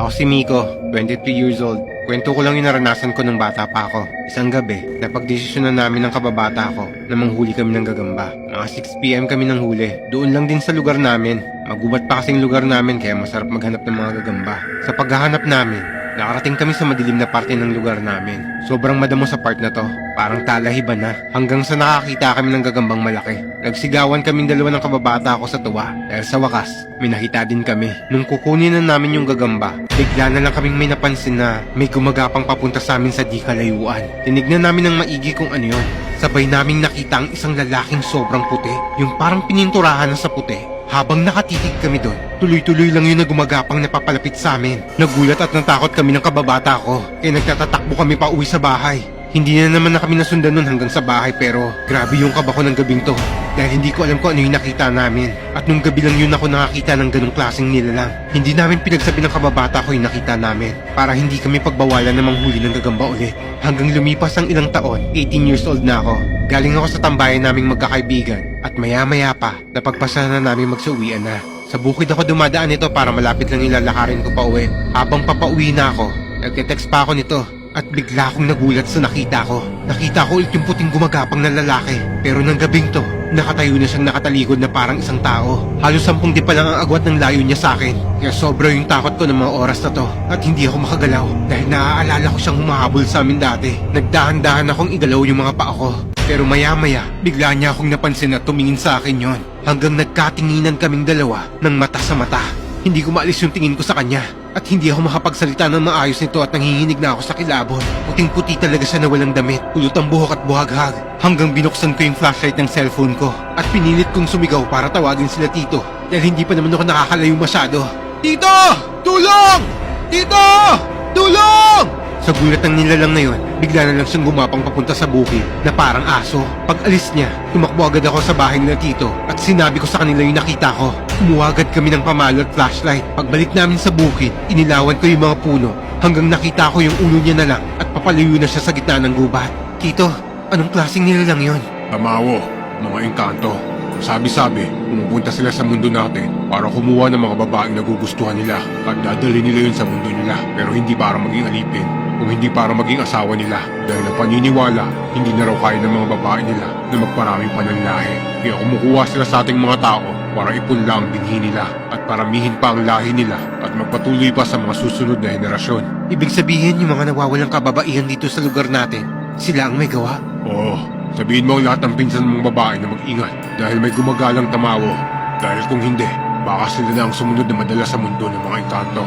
Ako si Miko, 23 years old. Kwento ko lang yung naranasan ko nung bata pa ako. Isang gabi, napagdesisyonan namin ng kababata ko na manghuli kami ng gagamba. Mga 6pm kami ng huli. Doon lang din sa lugar namin. Magubat pa kasing lugar namin kaya masarap maghanap ng mga gagamba. Sa paghahanap namin, nakarating kami sa madilim na parte ng lugar namin. Sobrang madamo sa part na to. Parang talahiban na. Hanggang sa nakakita kami ng gagambang malaki. Nagsigawan kaming dalawa ng kababata ko sa tuwa. Dahil sa wakas, may din kami. Nung kukunin na namin yung gagamba, bigla na lang kaming may napansin na may gumagapang papunta sa amin sa di kalayuan. Tinignan namin ng maigi kung ano yon. Sabay naming nakita ang isang lalaking sobrang puti. Yung parang pininturahan na sa puti. Habang nakatitig kami doon, tuloy-tuloy lang yun na gumagapang napapalapit sa amin. Nagulat at natakot kami ng kababata ko, kaya nagtatatakbo kami pa uwi sa bahay. Hindi na naman na kami nasundan nun hanggang sa bahay pero grabe yung kaba ko ng gabing to. Dahil hindi ko alam kung ano yung nakita namin. At nung gabi lang yun ako nakakita ng ganong klaseng nilalang. Hindi namin pinagsabi ng kababata ko yung nakita namin. Para hindi kami pagbawalan na manghuli ng gagamba ulit. Hanggang lumipas ang ilang taon, 18 years old na ako. Galing ako sa tambayan naming magkakaibigan. At maya-maya pa, napagpasa na namin magsuwian na. Sa bukid ako dumadaan nito para malapit lang ilalakarin ko pa uwi. Habang papauwi na ako, nagte-text pa ako nito. At bigla akong nagulat sa nakita ko. Nakita ko ulit yung puting gumagapang na lalaki. Pero ng gabing to, nakatayo na siyang nakatalikod na parang isang tao. Halos sampung di pa lang ang agwat ng layo niya sa akin. Kaya sobra yung takot ko ng mga oras na to. At hindi ako makagalaw. Dahil naaalala ko siyang humahabol sa amin dati. Nagdahan-dahan akong igalaw yung mga paa ko. Pero maya-maya, bigla niya akong napansin na tumingin sa akin yon. Hanggang nagkatinginan kaming dalawa ng mata sa mata. Hindi ko maalis yung tingin ko sa kanya. At hindi ako makapagsalita ng maayos nito at nanginginig na ako sa kilabot. Puting-puti talaga siya na walang damit. Kulot ang buhok at buhaghag. Hanggang binuksan ko yung flashlight ng cellphone ko. At pinilit kong sumigaw para tawagin sila tito. Dahil hindi pa naman ako nakakalayo masyado. Tito! Tulong! Tito! Tulong! Sa gulat ng nilalang na yun, bigla na lang siyang gumapang papunta sa bukid na parang aso. Pag alis niya, tumakbo agad ako sa bahay nila tito at sinabi ko sa kanila yung nakita ko. Kumuha agad kami ng pamalo at flashlight. Pagbalik namin sa bukid, inilawan ko yung mga puno hanggang nakita ko yung ulo niya na lang at papalayo na siya sa gitna ng gubat. Tito, anong klaseng nilalang yon? Tamawo, mga engkanto. Sabi-sabi, pumupunta sila sa mundo natin para kumuha ng mga babaeng nagugustuhan nila at dadali nila yun sa mundo nila pero hindi para maging alipin kung hindi para maging asawa nila dahil ang paniniwala hindi na raw kaya ng mga babae nila na magparaming pananlahi. Kaya kumukuha sila sa ating mga tao para ipunla ang binhi nila at paramihin pa ang lahi nila at magpatuloy pa sa mga susunod na henerasyon. Ibig sabihin yung mga nawawalang kababaihan dito sa lugar natin, sila ang may gawa? Oo, sabihin mo ang lahat ng pinsan mong babae na mag-ingat dahil may gumagalang tamawo. Dahil kung hindi, baka sila na ang sumunod na madala sa mundo ng mga engkanto.